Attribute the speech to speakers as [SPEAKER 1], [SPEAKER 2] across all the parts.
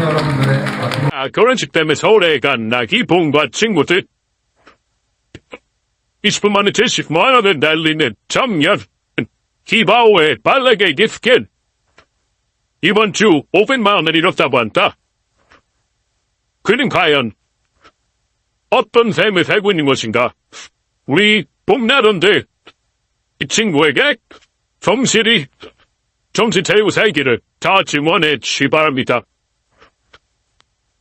[SPEAKER 1] 여러분들의 아침
[SPEAKER 2] 아, 결혼식 때문에 서울에 간 나기봉과 친구들. 20분 만에 70만 원을 날리는 청년. 히바오의 발레게 기프트. 이번 주 500만 원을 잃었다고 한다. 그는 과연 어떤 삶을 살고 있는 것인가? 우리 봄나던들 이 친구에게 성실히 정신 차리고 살기를 다 증원해 주시 바랍니다.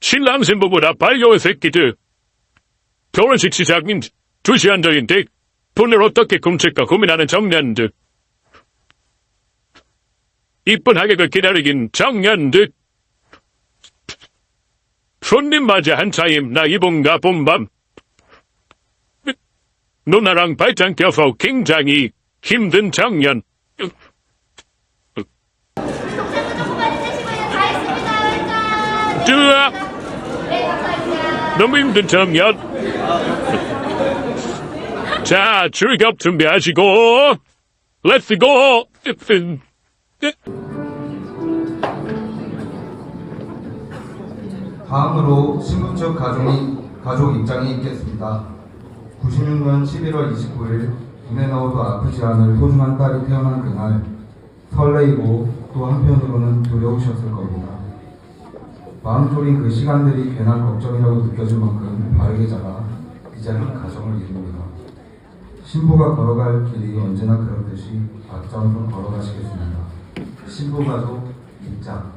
[SPEAKER 2] 신랑 신부보다 발려온 새끼들. 결혼식 시작인 2시간 전인데 돈을 어떻게 훔칠까 고민하는 청년들. 이쁜 하객을 기다리긴 청년들. 손님 맞아 한차임 나 이봉가 본밤. 누나랑 발장 껴서 굉장히 힘든 청년. 뜨아! 너무 힘든 청년. 자, 출격 준비하시고, 렛츠 고!
[SPEAKER 1] 다음으로 신부 측 가족이, 가족 입장이 있겠습니다. 96년 11월 29일 눈에 넣어도 아프지 않을 소중한 딸이 태어난 그날 설레이고 또 한편으로는 두려우셨을 겁니다. 마음 졸인 그 시간들이 괜한 걱정이라고 느껴질 만큼 바르게 자라 이제 한 가정을 이룹니다. 신부가 걸어갈 길이 언제나 그렇듯이 앞장서 걸어가시겠습니다. 신부 가족 입장.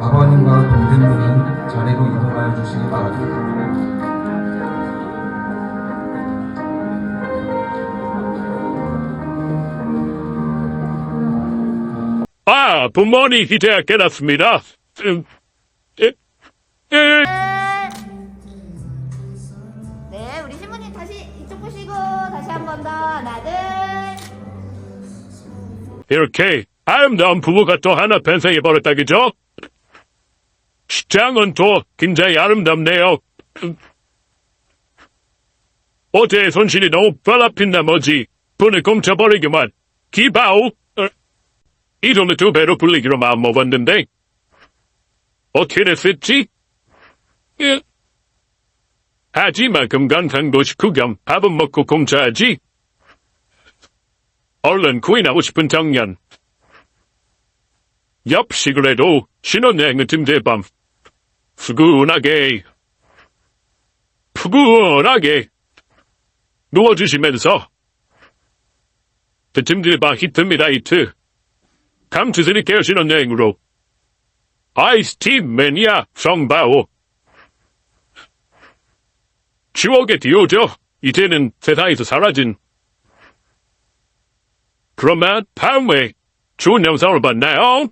[SPEAKER 1] 아버님과 동생분은 자리로 이동하여 주시기 바랍니다.
[SPEAKER 2] 아, 부모님 깨닫습니다.
[SPEAKER 3] 네, 우리 신부님 다시 이쪽 보시고 다시 한 번 더. 하나, 둘.
[SPEAKER 2] 이렇게 아름다운 부부가 또 하나 변성해 버렸다, 그죠? 시장은 또 굉장히 아름답네요. 음. 어제 손실이 너무 별앞인 나머지 분을 공쳐버리기만 기바오 어, 이 돈을 두 배로 불리기로 마음먹었는데 어떻게 됐을지? 예. 하지만 금강산도 식후겸 밥은 먹고 공짜하지. 얼른 구인하고 싶은 청년 옆시그래도 신혼여행은 찜질밤. 푸근하게. 푸근하게. 누워주시면서. 찜질밤 히트입니다 히트. 감투드릴게요 신혼여행으로. 아이스티 매니아 성바오 추억의 디오죠. 이제는 세상에서 사라진. 그러면 다음에 좋은 영상으로 만나요